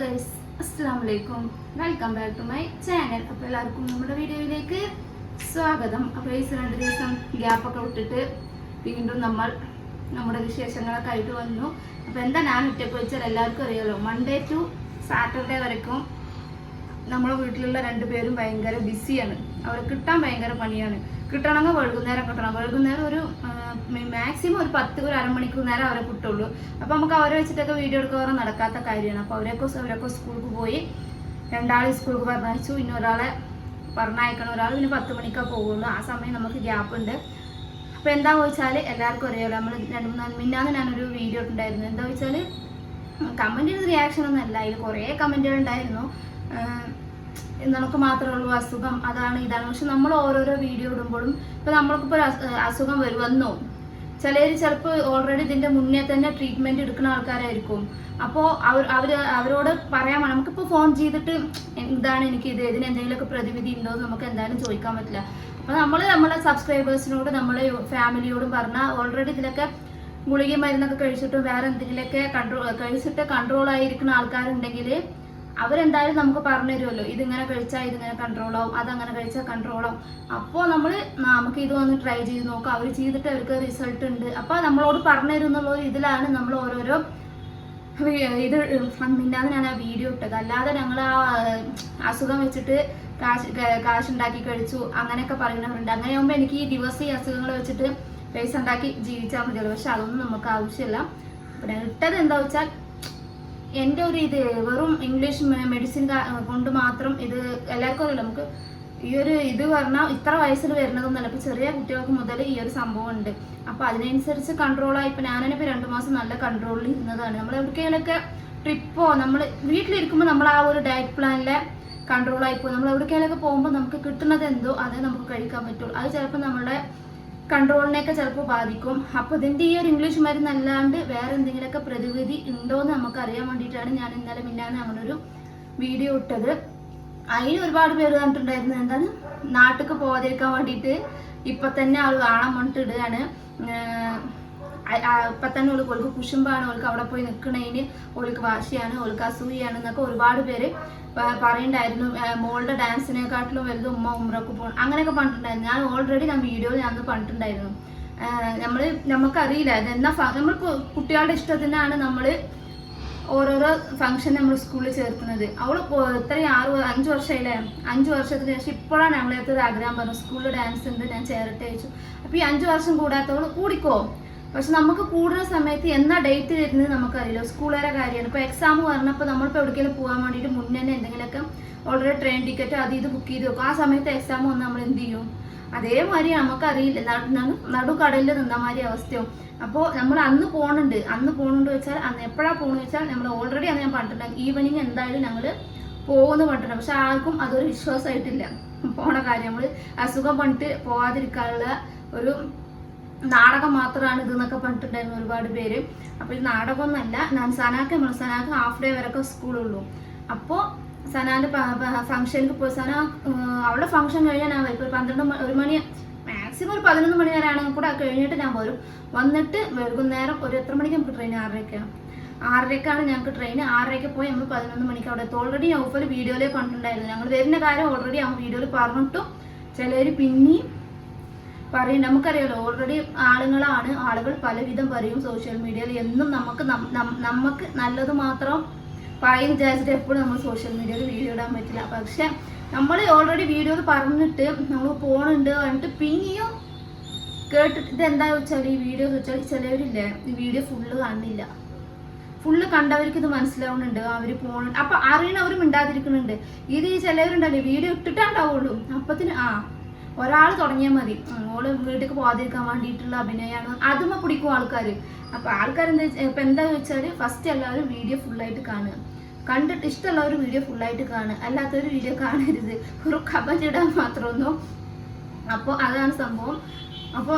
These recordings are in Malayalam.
ഗൈസ് അസ്സാം വലൈക്കും welcome back to my channel അപ്പോൾ എല്ലാവർക്കും നമ്മുടെ വീഡിയോയിലേക്ക് സ്വാഗതം. അപ്പോൾ ഈ രണ്ട് ദിവസം ഗ്യാപ്പൊക്കെ വിട്ടിട്ട് വീണ്ടും നമ്മൾ നമ്മുടെ വിശേഷങ്ങളൊക്കെ ആയിട്ട് വന്നു. അപ്പോൾ എന്താ ഞാൻ ഒറ്റയ്ക്ക് വെച്ചാൽ എല്ലാവർക്കും അറിയാലോ? മൺഡേ ടു സാറ്റർഡേ വരയ്ക്കും. നമ്മളെ വീട്ടിലുള്ള രണ്ടുപേരും ഭയങ്കര ബിസിയാണ്. അവരെ കിട്ടാൻ ഭയങ്കര പണിയാണ്. കിട്ടണമെങ്കിൽ വൈകുന്നേരം കിട്ടണം. വൈകുന്നേരം ഒരു മാക്സിമം ഒരു പത്ത് ഒരു അരമണിക്കൂർ നേരം അവരെ കിട്ടുള്ളൂ. അപ്പോൾ നമുക്ക് അവരെ വെച്ചിട്ടൊക്കെ വീഡിയോ എടുക്കുക നടക്കാത്ത കാര്യമാണ്. അപ്പോൾ അവരെയൊക്കെ അവരൊക്കെ സ്കൂളിൽ പോയി. രണ്ടാളെ സ്കൂളിൽ പറഞ്ഞയച്ചു. ഇനി ഒരാളെ പറഞ്ഞയക്കണം. ഒരാൾ പിന്നെ പത്ത് മണിക്കാ പോകുള്ളൂ ആ സമയം നമുക്ക് ഗ്യാപ്പ് ഉണ്ട്. അപ്പോൾ എന്താ വെച്ചാൽ എല്ലാവർക്കും അറിയാമല്ലോ നമ്മൾ രണ്ടു മൂന്ന് മിന്നാന്ന് ഞാനൊരു വീഡിയോ ഇട്ടുണ്ടായിരുന്നു. എന്താ വെച്ചാൽ കമന്റിന് റിയാക്ഷൻ ഒന്നും അല്ല. അതിൽ കുറേ കമന്റുകൾ ഉണ്ടായിരുന്നു നമുക്ക് മാത്രമേ ഉള്ളൂ അസുഖം അതാണ് ഇതാണ്. പക്ഷെ നമ്മൾ ഓരോരോ വീഡിയോ ഇടുമ്പോഴും ഇപ്പൊ നമ്മൾക്കിപ്പോൾ അസുഖം വരുമെന്നോ. ചിലർ ചിലപ്പോൾ ഓൾറെഡി ഇതിന്റെ മുന്നേ തന്നെ ട്രീറ്റ്മെന്റ് എടുക്കുന്ന ആൾക്കാരായിരിക്കും. അപ്പോൾ അവർ അവർ അവരോട് പറയാൻ നമുക്കിപ്പോൾ ഫോൺ ചെയ്തിട്ട് എന്താണ് എനിക്ക് ഇത്? ഇതിന് എന്തെങ്കിലുമൊക്കെ പ്രതിവിധി ഉണ്ടോ എന്ന് നമുക്ക് എന്തായാലും ചോദിക്കാൻ പറ്റില്ല. അപ്പോൾ നമ്മൾ നമ്മളെ സബ്സ്ക്രൈബേഴ്സിനോട് നമ്മളെ ഫാമിലിയോടും പറഞ്ഞാൽ ഓൾറെഡി ഇതിലൊക്കെ ഗുളിക മരുന്നൊക്കെ കഴിച്ചിട്ടും വേറെ എന്തെങ്കിലുമൊക്കെ കൺട്രോൾ കഴിച്ചിട്ട് കൺട്രോൾ ആയിരിക്കുന്ന ആൾക്കാരുണ്ടെങ്കിൽ അവരെന്തായാലും നമുക്ക് പറഞ്ഞു തരുമല്ലോ ഇതിങ്ങനെ കഴിച്ചാൽ ഇതിങ്ങനെ കൺട്രോൾ ആവും അതങ്ങനെ കഴിച്ചാൽ കൺട്രോൾ ആവും. അപ്പോൾ നമ്മൾ നമുക്ക് ഇത് വന്ന് ട്രൈ ചെയ്ത് നോക്കാം. അവർ ചെയ്തിട്ട് അവർക്ക് റിസൾട്ട് ഉണ്ട്. അപ്പോൾ നമ്മളോട് പറഞ്ഞു തരും എന്നുള്ള ഒരു ഇതിലാണ് നമ്മൾ ഓരോരോ ഇത് മിന്നാന്ന് ഞാൻ ആ വീഡിയോ ഇട്ടത്. അല്ലാതെ ഞങ്ങൾ ആ അസുഖം വെച്ചിട്ട് കാശ് കാശുണ്ടാക്കി കഴിച്ചു അങ്ങനെയൊക്കെ പറയുന്നവരുണ്ട്. അങ്ങനെയാകുമ്പോൾ എനിക്ക് ഈ ദിവസം ഈ അസുഖങ്ങൾ വെച്ചിട്ട് പൈസ ഉണ്ടാക്കി ജീവിച്ചാൽ മതിയല്ലോ. പക്ഷെ അതൊന്നും നമുക്ക് ആവശ്യമില്ല. ഞാൻ ഇട്ടത് എന്താ വെച്ചാൽ എന്റെ ഒരു ഇത് വെറും ഇംഗ്ലീഷ് മെഡിസിൻ കൊണ്ട് മാത്രം ഇത് എല്ലാവർക്കും നമുക്ക് ഈ ഒരു ഇത് പറഞ്ഞാൽ ഇത്ര വയസ്സിൽ വരുന്നതൊന്നുമല്ല. ഇപ്പൊ ചെറിയ കുട്ടികൾക്ക് മുതൽ ഈ ഒരു സംഭവം ഉണ്ട് അപ്പൊ അതിനനുസരിച്ച് കൺട്രോളായി ഇപ്പൊ ഞാനിപ്പോൾ രണ്ട് മാസം നല്ല കൺട്രോളിൽ ഇരുന്നതാണ്. നമ്മൾ എവിടേക്കെങ്കിലൊക്കെ ട്രിപ്പോ നമ്മൾ വീട്ടിലിരിക്കുമ്പോൾ നമ്മൾ ആ ഒരു ഡയറ്റ് പ്ലാനിലെ കൺട്രോൾ പോകും. നമ്മൾ എവിടേക്കെങ്കിലൊക്കെ പോകുമ്പോൾ നമുക്ക് കിട്ടുന്നത് എന്തോ അതേ നമുക്ക് കഴിക്കാൻ പറ്റുള്ളൂ. അത് ചിലപ്പോൾ നമ്മുടെ കൺട്രോളിനെയൊക്കെ ചിലപ്പോൾ ബാധിക്കും. അപ്പോൾ ഇതിന്റെ ഈ ഒരു ഇംഗ്ലീഷ് മരുന്ന് അല്ലാണ്ട് വേറെ എന്തെങ്കിലുമൊക്കെ പ്രതിവിധി ഉണ്ടോ എന്ന് നമുക്ക് അറിയാൻ വേണ്ടിയിട്ടാണ് ഞാൻ ഇന്നലെ മിന്നാന്ന് അങ്ങനെ ഒരു വീഡിയോ ഇട്ടത്. അതിന് ഒരുപാട് പേര് കണ്ടിട്ടുണ്ടായിരുന്നു എന്താണ്? നാട്ടിലേക്ക് പോകാതിരിക്കാൻ വേണ്ടിയിട്ട് ഇപ്പൊ തന്നെ ആൾ കാണാൻ വേണ്ടിട്ട് ഇടുകയാണ്. ഇപ്പൊ തന്നെ ഓൾക്ക് ഓൾക്ക് കുശുമ്പാണ്. ഓൾക്ക് അവിടെ പോയി നിൽക്കണതിന് ഓൾക്ക് വാശിയാണ് ഓൾക്ക് അസൂയാണ് എന്നൊക്കെ ഒരുപാട് പേര് പറയണ്ടായിരുന്നു മോളുടെ ഡാൻസിനെക്കാട്ടിലും വലുത് ഉമ്മ ഉമ്രക്ക് പോകണം അങ്ങനെയൊക്കെ പറഞ്ഞിട്ടുണ്ടായിരുന്നു. ഞാൻ ഓൾറെഡി ഞാൻ വീഡിയോയിൽ ഞാൻ പറഞ്ഞിട്ടുണ്ടായിരുന്നു. നമ്മൾ നമ്മൾ നമുക്കറിയില്ല. എന്നാ നമ്മൾ കുട്ടികളുടെ ഇഷ്ടത്തിനാണ് നമ്മൾ ഓരോരോ ഫംഗ്ഷൻ നമ്മൾ സ്കൂളിൽ ചേർക്കുന്നത് അവൾ ഇത്രയും ആറ് അഞ്ച് വർഷമായില്ലേ? അഞ്ച് വർഷത്തിന് ശേഷം ഇപ്പോഴാണ് ഒരു ആഗ്രഹം പറഞ്ഞു സ്കൂളിൽ ഡാൻസ് ഉണ്ട് ഞാൻ ചേരട്ടെ ചോദിച്ചു. അപ്പൊ ഈ അഞ്ച് വർഷം കൂടാത്തവൾ കൂടിക്കോ? പക്ഷെ നമുക്ക് കൂടുന്ന സമയത്ത് എന്നാ ഡേറ്റ് വരുന്നത് നമുക്കറിയില്ല. സ്കൂളുകാരെ കാര്യമാണ്. ഇപ്പൊ എക്സാം പറഞ്ഞപ്പോൾ നമ്മളിപ്പോൾ എവിടേക്കെങ്കിലും പോകാൻ വേണ്ടിയിട്ട് മുന്നേ എന്തെങ്കിലുമൊക്കെ ഓൾറെഡി ട്രെയിൻ ടിക്കറ്റ് അത് ഇത് ബുക്ക് ചെയ്ത് വെക്കും. ആ സമയത്ത് എക്സാം വന്ന് നമ്മൾ എന്ത് ചെയ്യും? അതേമാതിരി നമുക്കറിയില്ല. നടു നടുക്കടലിൽ നിന്ന മാതിരി അവസ്ഥയും അപ്പോൾ നമ്മൾ അന്ന് പോണുണ്ട്. അന്ന് പോണുണ്ട് വെച്ചാൽ അന്ന് എപ്പോഴാ പോണെന്ന് വെച്ചാൽ നമ്മൾ ഓൾറെഡി അന്ന് ഞാൻ പറഞ്ഞിട്ടുണ്ട്. ഈവനിങ് എന്തായാലും ഞങ്ങൾ പോകുമെന്ന് പറഞ്ഞിട്ടുണ്ട്. പക്ഷെ ആർക്കും അതൊരു വിശ്വാസമായിട്ടില്ല. പോണ കാര്യം നമ്മൾ അസുഖം പണിട്ട് പോവാതിരിക്കാനുള്ള ഒരു നാടകം മാത്രമാണ് ഇത് എന്നൊക്കെ പറഞ്ഞിട്ടുണ്ടായിരുന്നു ഒരുപാട് പേര്. അപ്പോൾ ഇത് ഒന്നല്ല ഞാൻ സനാക്ക് നമ്മൾ സനാക്ക് ഹാഫ് ഡേ വരെയൊക്കെ സ്കൂളുള്ളൂ. അപ്പോൾ സനാന്റെ ഫംഗ്ഷനിൽ പോയി. സന അവളുടെ ഫംഗ്ഷൻ കഴിഞ്ഞാൽ ഞാൻ വരും പന്ത്രണ്ട് ഒരു മണി മാക്സിമം ഒരു പതിനൊന്ന് മണി വരെ ആണെങ്കിൽ കൂടെ കഴിഞ്ഞിട്ട് ഞാൻ വരും. വന്നിട്ട് വൈകുന്നേരം ഒരു എത്ര മണിക്ക് നമുക്ക് ട്രെയിൻ ആറരയ്ക്കാണ് ആറരയ്ക്കാണ് ഞങ്ങൾക്ക് ട്രെയിൻ ആറരയ്ക്ക് പോയി നമ്മൾ പതിനൊന്ന് മണിക്ക് അവിടെ എത്തും. ഓൾറെഡി ഓഫർ വീഡിയോയിൽ കണ്ടിട്ടുണ്ടായിരുന്നു ഞങ്ങൾ വരുന്ന കാര്യം ഓൾറെഡി ആ വീഡിയോയിൽ പറഞ്ഞിട്ടും ചിലർ പിന്നെയും പറയും. നമുക്കറിയാലോ ഓൾറെഡി ആളുകളാണ് ആളുകൾ പലവിധം പറയും സോഷ്യൽ മീഡിയയിൽ എന്നും നമുക്ക് നമുക്ക് നല്ലത് മാത്രം പറയും വിചാരിച്ചിട്ട് എപ്പോഴും നമ്മൾ സോഷ്യൽ മീഡിയയിൽ വീഡിയോ ഇടാൻ പറ്റില്ല. പക്ഷെ നമ്മൾ ഓൾറെഡി വീഡിയോയിൽ പറഞ്ഞിട്ട് നമ്മൾ പോണുണ്ട് പറഞ്ഞിട്ട് പിന്നെയും കേട്ടിട്ട് ഇത് എന്താ വെച്ചാൽ ഈ വീഡിയോ വെച്ചാൽ ചിലവരില്ലേ ഈ വീഡിയോ ഫുള്ള് കാണുന്നില്ല. ഫുള്ള് കണ്ടവർക്ക് ഇത് മനസ്സിലാവുന്നുണ്ട്. അവർ പോണുണ്ട്. അപ്പൊ അറിയണവരും മിണ്ടാതിരിക്കുന്നുണ്ട്. ഇത് ഈ ചിലവരുണ്ടല്ലോ വീഡിയോ ഇട്ടിട്ടുണ്ടാവുള്ളൂ അപ്പത്തിന് ആ ഒരാൾ തുടങ്ങിയാൽ മതി. ഓൾ വീട്ടിൽ പോകാതിരിക്കാൻ വേണ്ടിയിട്ടുള്ള അഭിനയമാണ് അതുമ പിടിക്കും ആൾക്കാർ അപ്പൊ ആൾക്കാർ എന്താ ഇപ്പൊ എന്താ വെച്ചാൽ ഫസ്റ്റ് എല്ലാവരും വീഡിയോ ഫുള്ളായിട്ട് കാണുക. കണ്ടിട്ട് ഇഷ്ടമുള്ളവർ വീഡിയോ ഫുള്ളായിട്ട് കാണുക. ഒരു വീഡിയോ കാണരുത്. ഒരു കമന്റ് ഇടാൻ മാത്രമൊന്നും. അപ്പോൾ അതാണ് സംഭവം. അപ്പോൾ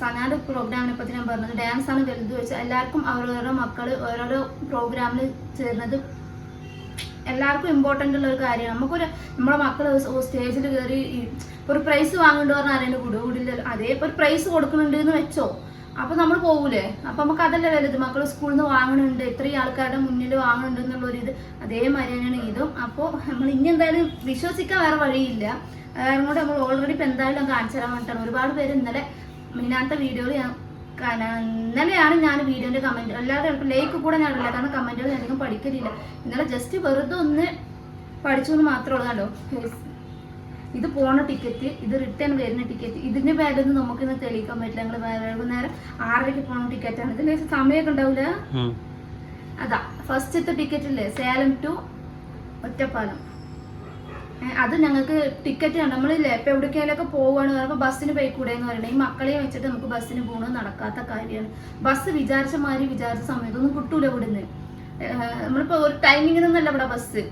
സനാന്റെ പ്രോഗ്രാമിനെ പറ്റി ഞാൻ പറഞ്ഞത്. ഡാൻസ് ആണ് വലുത് വെച്ചാൽ എല്ലാവർക്കും അവരോരോ മക്കൾ ഓരോരോ പ്രോഗ്രാമിൽ ചേർന്നത് എല്ലാവർക്കും ഇമ്പോർട്ടന്റ് ഉള്ള ഒരു കാര്യമാണ്. നമുക്കൊരു നമ്മുടെ മക്കൾ സ്റ്റേജിൽ കയറി ഒരു പ്രൈസ് വാങ്ങുന്നുണ്ട് പറഞ്ഞാൽ ആരെങ്കിലും കൂടുക കൂടില്ല. അതേ ഒരു പ്രൈസ് കൊടുക്കുന്നുണ്ട് എന്ന് വെച്ചോ. അപ്പോൾ നമ്മൾ പോകൂലേ അപ്പോൾ നമുക്ക് അതല്ലേ വലുത്. മക്കൾ സ്കൂളിൽ നിന്ന് വാങ്ങുന്നുണ്ട് ഇത്രയും ആൾക്കാരുടെ മുന്നിൽ വാങ്ങുന്നുണ്ട് എന്നുള്ളൊരു ഇത് അതേമാതിരി തന്നെയാണ് ഇതും. അപ്പോൾ നമ്മൾ ഇനി എന്തായാലും വിശ്വസിക്കാൻ വേറെ വഴിയില്ല. കാരണം കൂടെ നമ്മൾ ഓൾറെഡി ഇപ്പം എന്തായാലും കാണിച്ചു തരാൻ വേണ്ടിയിട്ടാണ്. ഒരുപാട് പേര് ഇന്നലെ മിനാത്ത വീഡിയോയിൽ ഞാൻ ഇന്നലെയാണ് ഞാൻ വീഡിയോന്റെ കമന്റ് അല്ലാതെ ലൈക്ക് കൂടെ ഞാൻ ഇല്ല കാരണം കമന്റുകൾ ഞാൻ അധികം പഠിക്കലില്ല. ഇന്നലെ ജസ്റ്റ് വെറുതെ ഒന്ന് പഠിച്ചു എന്ന് മാത്രമേ ഉള്ളൂ കണ്ടോ? ഇത് പോണ ടിക്കറ്റ് ഇത് റിട്ടേൺ വരുന്ന ടിക്കറ്റ് ഇതിന്റെ പേരൊന്നും നമുക്ക് ഇന്ന് തെളിയിക്കാൻ പറ്റില്ല. ഞങ്ങൾ വൈകുന്നേരം ആറരയ്ക്ക് പോണ ടിക്കറ്റാണ് ഇതിന് സമയമൊക്കെ ഉണ്ടാവില്ല അതാ ഫസ്റ്റത്തെ ടിക്കറ്റ് ഇല്ലേ? സേലം ടു ഒറ്റപ്പാലം. അത് ഞങ്ങൾക്ക് ടിക്കറ്റ് നമ്മൾ ഇപ്പൊ എവിടേക്കെങ്കിലൊക്കെ പോവുകയാണ് പറയുമ്പോൾ ബസ്സിന് പോയി കൂടെ എന്ന് പറയുന്നത് ഈ മക്കളെ വെച്ചിട്ട് നമുക്ക് ബസ്സിന് പോകണമെന്ന് നടക്കാത്ത കാര്യമാണ്. ബസ് വിചാരിച്ച മാതിരി വിചാരിച്ച സമയത്തൊന്നും കിട്ടൂല ഇവിടുന്ന്. നമ്മളിപ്പോ ഒരു ടൈമിങ്ങിനൊന്നല്ല ഇവിടെ ബസ്.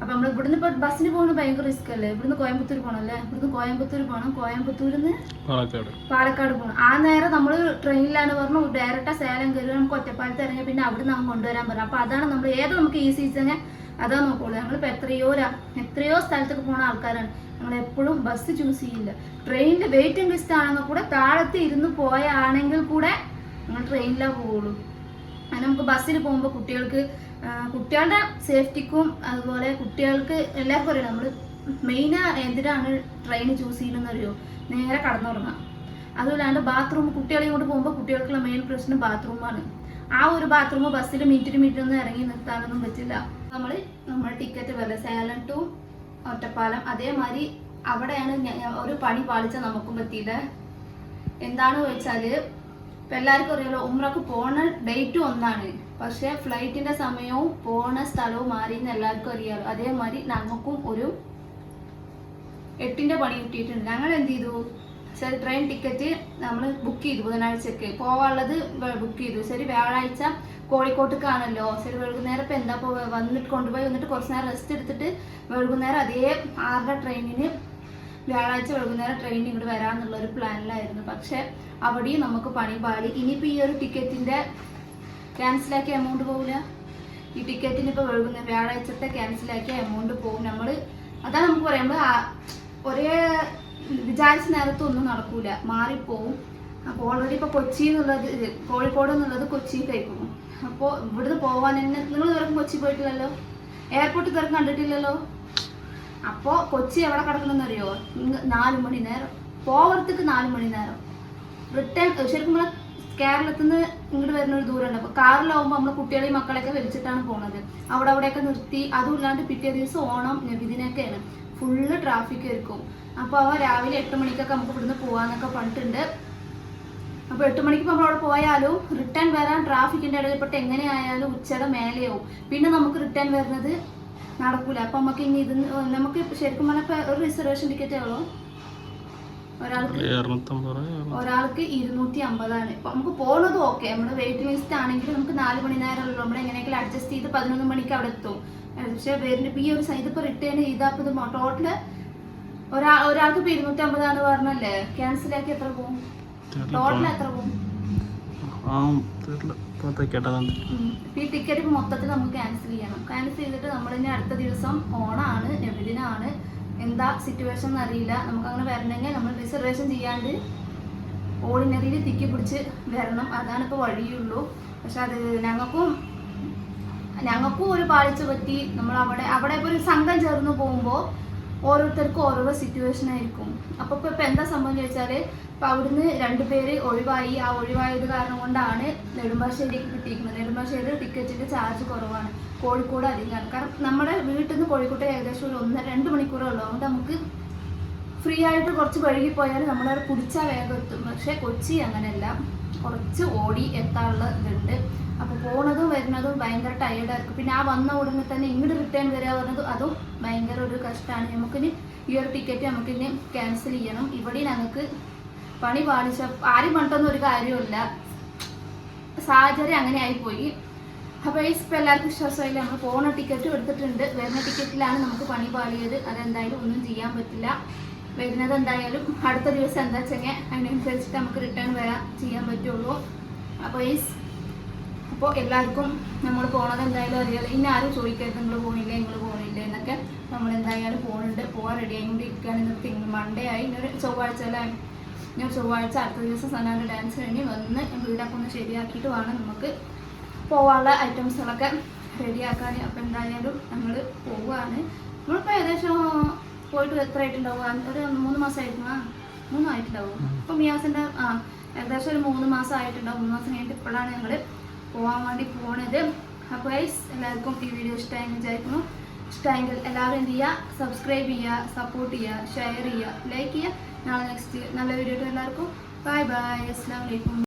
അപ്പൊ നമ്മൾ ഇവിടുന്ന് ഇപ്പൊ ബസ്സിന് പോകുന്നത് ഭയങ്കര റിസ്ക് അല്ലേ? ഇവിടുന്ന് കോയമ്പത്തൂർ പോകണം അല്ലേ? ഇവിടുന്ന് കോയമ്പത്തൂർ പോകണം കോയമ്പത്തൂരിൽ നിന്ന് പാലക്കാട് പോകണം ആ നേരം നമ്മൾ ട്രെയിനിലാണ് പറഞ്ഞു ഡയറക്റ്റ് സേലം കയറി നമുക്ക് ഒറ്റപ്പാലത്ത് ഇറങ്ങി പിന്നെ അവിടെ നിന്ന് കൊണ്ടുവരാൻ പറഞ്ഞു. അപ്പൊ അതാണ് നമ്മൾ ഏത് നമുക്ക് ഈ സീസണ് അതാ നോക്കുള്ളൂ. ഞങ്ങളിപ്പോൾ എത്രയോ എത്രയോ സ്ഥലത്തേക്ക് പോണ ആൾക്കാരാണ്. ഞങ്ങൾ എപ്പോഴും ബസ് ചൂസ് ചെയ്യില്ല ട്രെയിനിന്റെ വെയിറ്റിംഗ് ലിസ്റ്റ് ആണെങ്കിൽ കൂടെ താഴത്ത് ഇരുന്ന് പോയാണെങ്കിൽ കൂടെ ഞങ്ങൾ ട്രെയിനിലാണ് പോവുള്ളൂ. അങ്ങനെ നമുക്ക് ബസ്സിൽ പോകുമ്പോൾ കുട്ടികൾക്ക് കുട്ടികളുടെ സേഫ്റ്റിക്കും അതുപോലെ കുട്ടികൾക്ക് എല്ലാവർക്കും അറിയാം. നമ്മൾ മെയിൻ എന്തിനാണ് ട്രെയിൻ ചൂസ് ചെയ്യുന്നതെന്നറിയോ നേരെ കടന്നുറങ്ങാം. അതുമല്ലാണ്ട് ബാത്റൂം കുട്ടികളെ ഇങ്ങോട്ട് പോകുമ്പോൾ കുട്ടികൾക്കുള്ള മെയിൻ പ്രശ്നം ബാത്റൂമാണ് ആ ഒരു ബാത്റൂം ബസ്സിൽ മിനിറ്റിന് മിനിറ്റ് ഒന്നും ഇറങ്ങി നിർത്താനൊന്നും പറ്റില്ല. നമ്മൾ നമ്മൾ ടിക്കറ്റ് വരുന്നത് സേലം ടു ഒറ്റപ്പാലം അതേമാതിരി അവിടെയാണ് ഒരു പണി പാളിച്ച നമുക്കും പറ്റിയത് എന്താണെന്ന് വെച്ചാൽ ഇപ്പം എല്ലാവർക്കും അറിയാലോ ഉമ്രക്ക് പോണ ഡേറ്റും ഒന്നാണ്. പക്ഷേ ഫ്ലൈറ്റിന്റെ സമയവും പോണ സ്ഥലവും മാറി എന്ന് എല്ലാവർക്കും അറിയാലോ. അതേമാതിരി നമുക്കും ഒരു എട്ടിന്റെ പണി കിട്ടിയിട്ടുണ്ട്. ഞങ്ങൾ എന്ത് ചെയ്തു? ശരി ട്രെയിൻ ടിക്കറ്റ് നമ്മൾ ബുക്ക് ചെയ്തു ബുധനാഴ്ചക്ക്. പോവാനുള്ളത് ബുക്ക് ചെയ്തു. ശരി വ്യാഴാഴ്ച കോഴിക്കോട്ടേക്കാണല്ലോ. ശരി വൈകുന്നേരം ഇപ്പം എന്താ പോ വന്നിട്ട് കൊണ്ടുപോയി വന്നിട്ട് കുറച്ച് നേരം റെസ്റ്റ് എടുത്തിട്ട് വൈകുന്നേരം അതേ ആറര ട്രെയിനിന് വ്യാഴാഴ്ച വൈകുന്നേരം ട്രെയിൻ ഇങ്ങോട്ട് വരാന്നുള്ള ഒരു പ്ലാനിലായിരുന്നു പക്ഷെ അവിടെയും നമുക്ക് പണി പാളി. ഇനിയിപ്പോൾ ഈ ഒരു ടിക്കറ്റിന്റെ ക്യാൻസലാക്കിയ എമൗണ്ട് പോകില്ല ഈ ടിക്കറ്റിന് ഇപ്പോൾ വൈകുന്നേരം വ്യാഴാഴ്ചത്തെ ക്യാൻസലാക്കിയ എമൗണ്ട് പോകും നമ്മൾ അതാണ് നമുക്ക് പറയുമ്പോൾ ഒരേ വിചാരിച്ച നേരത്ത് ഒന്നും നടക്കൂല. മാറിപ്പോവും. അപ്പോൾ ഓൾറെഡി ഇപ്പോൾ കൊച്ചി എന്നുള്ളത് കോഴിക്കോട് എന്നുള്ളത് കൊച്ചിയിൽ കഴിക്കുന്നു അപ്പോൾ ഇവിടുന്ന് പോകാൻ തന്നെ നിങ്ങൾ ഇതുവരെ കൊച്ചി പോയിട്ടില്ലല്ലോ? എയർപോർട്ട് ഇതുവരെ കണ്ടിട്ടില്ലല്ലോ? അപ്പോ കൊച്ചി എവിടെ കിടക്കണമെന്ന് അറിയോ നാലു മണി നേരം. പോവറത്തേക്ക് നാല് മണി നേരം. റിട്ടേൺ ശരിക്കും നമ്മളെ കേരളത്തിൽ നിന്ന് ഇങ്ങോട്ട് വരുന്ന ഒരു ദൂരമുണ്ട് അപ്പോൾ കാറിലാവുമ്പോൾ നമ്മൾ കുട്ടികളെയും മക്കളെയൊക്കെ വലിച്ചിട്ടാണ് പോണത്. അവിടെ അവിടെയൊക്കെ നിർത്തി. അതും ഇല്ലാണ്ട് പിറ്റേ ദിവസം ഓണം നബിദിനൊക്കെയാണ്. ഫുള്ള് ട്രാഫിക് ആയിരിക്കും അപ്പോൾ അവ രാവിലെ എട്ട് മണിക്കൊക്കെ നമുക്ക് ഇവിടുന്ന് പോവാന്നൊക്കെ പറഞ്ഞിട്ടുണ്ട്. അപ്പോൾ എട്ട് മണിക്ക് ഇപ്പോൾ നമ്മൾ അവിടെ പോയാലും റിട്ടേൺ വരാൻ ട്രാഫിക്കിന്റെ ഇടയിൽപ്പെട്ട് എങ്ങനെയായാലും ഉച്ചയുടെ മേലെയാവും. പിന്നെ നമുക്ക് റിട്ടേൺ വരുന്നത് നടക്കൂല. അപ്പം നമുക്ക് ഇനി ഇത് നമുക്ക് ശരിക്കും പറഞ്ഞാൽ ഒരു റിസർവേഷൻ ടിക്കറ്റ് ഉള്ളൂ? ഒരാൾക്ക് ഒരാൾക്ക് ഇരുന്നൂറ്റി അമ്പതാണ് ഇപ്പൊ നമുക്ക് പോകുന്നത് ഓക്കെ നമ്മുടെ വെയിറ്റിംഗ് ലിസ്റ്റ് ആണെങ്കിൽ നമുക്ക് നാല് മണി നേരമല്ലോ നമ്മൾ എങ്ങനെയെങ്കിലും അഡ്ജസ്റ്റ് ചെയ്ത് പതിനൊന്ന് മണിക്ക് അവിടെ എത്തും. പക്ഷെ വേറെ ഈ ഒരു സൈഡ് ഇപ്പൊ റിട്ടേൺ ചെയ്താൽ ഇത് ടോട്ടൽ ഒരാ ഒരാൾക്ക് ഇപ്പൊ ഇരുന്നൂറ്റി അമ്പതാണ് പറഞ്ഞല്ലേ? ക്യാൻസൽ ആക്കി എത്ര പോകും ടിക്കറ്റ് മൊത്തത്തിൽ നമുക്ക് ക്യാൻസൽ ചെയ്യണം. ക്യാൻസൽ ചെയ്തിട്ട് നമ്മൾ ഇനി അടുത്ത ദിവസം ഓണാണ് നബിദിനാണ് എന്താ സിറ്റുവേഷൻ എന്നറിയില്ല നമുക്ക് അങ്ങനെ വരണമെങ്കിൽ നമ്മൾ റിസർവേഷൻ ചെയ്യാണ്ട് ഓർഡിനറിയിൽ തിക്കി പിടിച്ച് വരണം. അതാണ് ഇപ്പോൾ വഴിയുള്ളൂ. പക്ഷെ അത് ഞങ്ങൾക്കും ഞങ്ങൾക്കും ഒരു പാളിച്ച പറ്റി നമ്മൾ അവിടെ അവിടെ ഇപ്പോൾ ഒരു സംഘം ചേർന്ന് പോകുമ്പോൾ ഓരോരുത്തർക്കും ഓരോരോ സിറ്റുവേഷൻ ആയിരിക്കും. അപ്പോൾ ഇപ്പോൾ ഇപ്പൊ എന്താ സംഭവം ചോദിച്ചാൽ ഇപ്പൊ അവിടുന്ന് രണ്ടുപേര് ഒഴിവായി. ആ ഒഴിവായത് കാരണം കൊണ്ടാണ് നെടുമ്പാശ്ശേരിക്ക് കിട്ടിയിരിക്കുന്നത്. നെടുമ്പാശ്ശേരി ടിക്കറ്റിന്റെ ചാർജ് കുറവാണ്. കോഴിക്കോട് അധികമാണ് കാരണം നമ്മുടെ വീട്ടിൽ നിന്ന് കോഴിക്കോട്ട് ഏകദേശം ഒരു ഒന്നര രണ്ട് മണിക്കൂറേ ഉള്ളൂ. അതുകൊണ്ട് നമുക്ക് ഫ്രീ ആയിട്ട് കുറച്ച് വഴുകി പോയാൽ നമ്മളവിടെ പിടിച്ചാൽ വേഗം എത്തും. പക്ഷേ കൊച്ചി അങ്ങനെയല്ല. കുറച്ച് ഓടി എത്താനുള്ള ഇതുണ്ട്. അപ്പോൾ പോണതും വരുന്നതും ഭയങ്കര ടയേർഡായിരിക്കും പിന്നെ ആ വന്ന ഉടനെ തന്നെ ഇങ്ങോട്ട് റിട്ടേൺ വരിക പറഞ്ഞത് അതും ഭയങ്കര ഒരു കഷ്ടമാണ് നമുക്കിനി ഈ ഒരു ടിക്കറ്റ് നമുക്കിനി ക്യാൻസൽ ചെയ്യണം. ഇവിടെ ഞങ്ങൾക്ക് പണി പാടിച്ച ആരും പണ്ടൊന്നും ഒരു കാര്യമില്ല സാഹചര്യം അങ്ങനെ ആയിപ്പോയി. അപ്പോൾ ഈ ഇപ്പം എല്ലാവർക്കും വിശ്വാസമായില്ല? നമ്മൾ പോണ ടിക്കറ്റും എടുത്തിട്ടുണ്ട്. വരുന്ന ടിക്കറ്റിലാണ് നമുക്ക് പണി പാളിയത്. അതെന്തായാലും ഒന്നും ചെയ്യാൻ പറ്റില്ല. വരുന്നത് എന്തായാലും അടുത്ത ദിവസം എന്താ വെച്ചെങ്കിൽ അതിനനുസരിച്ചിട്ട് നമുക്ക് റിട്ടേൺ വരാൻ ചെയ്യാൻ പറ്റുള്ളൂ. അപ്പോൾ ഈ അപ്പോൾ എല്ലാവർക്കും നമ്മൾ പോണത് എന്തായാലും അറിയാതെ ഇനി ആരും ചോദിക്കരുത് നിങ്ങൾ പോകുന്നില്ല നിങ്ങൾ പോകുന്നില്ല എന്നൊക്കെ. നമ്മൾ എന്തായാലും പോകുന്നുണ്ട് പോകാൻ റെഡി ആയിക്കൊണ്ടിരിക്കുകയാണ്. ഇന്ന് തിങ്കൾ മൺഡേ ആയി. ഇന്നൊരു ചൊവ്വാഴ്ച അല്ലേ? ഞാൻ ചൊവ്വാഴ്ച അടുത്ത ദിവസം സനാന്റെ ഡാൻസ് കഴിഞ്ഞ് വന്ന് വീടൊക്കെ ഒന്ന് ശരിയാക്കിയിട്ട് വേണം നമുക്ക് പോകാനുള്ള ഐറ്റംസുകളൊക്കെ റെഡിയാക്കാൻ അപ്പോൾ എന്തായാലും നമ്മൾ പോവുകയാണ്. നമ്മളിപ്പോൾ ഏകദേശം പോയിട്ട് എത്ര ആയിട്ടുണ്ടാവും? ഒരു മൂന്ന് മാസമായിരുന്നു. ആ മൂന്ന് ആയിട്ടുണ്ടാവും. മിയാസിന്റെ ആ ഏകദേശം ഒരു മൂന്ന് മാസം ആയിട്ടുണ്ടാവും. മൂന്ന് മാസം കഴിഞ്ഞിട്ട് ഇപ്പോഴാണ് ഞങ്ങൾ പോകാൻ വേണ്ടി പോണത്. അപ്പോൾ ഗൈസ് എല്ലാവർക്കും ഈ വീഡിയോ ഇഷ്ടമായി വിചാരിക്കുന്നു. ഇഷ്ടമായെങ്കിൽ എല്ലാവരും എന്ത് ചെയ്യുക സബ്സ്ക്രൈബ് ചെയ്യുക സപ്പോർട്ട് ചെയ്യുക ഷെയർ ചെയ്യുക ലൈക്ക് ചെയ്യുക നാളെ നെക്സ്റ്റ് നല്ല വീഡിയോ എല്ലാവർക്കും. ബൈ ബൈ അസ്സാം വലൈക്കും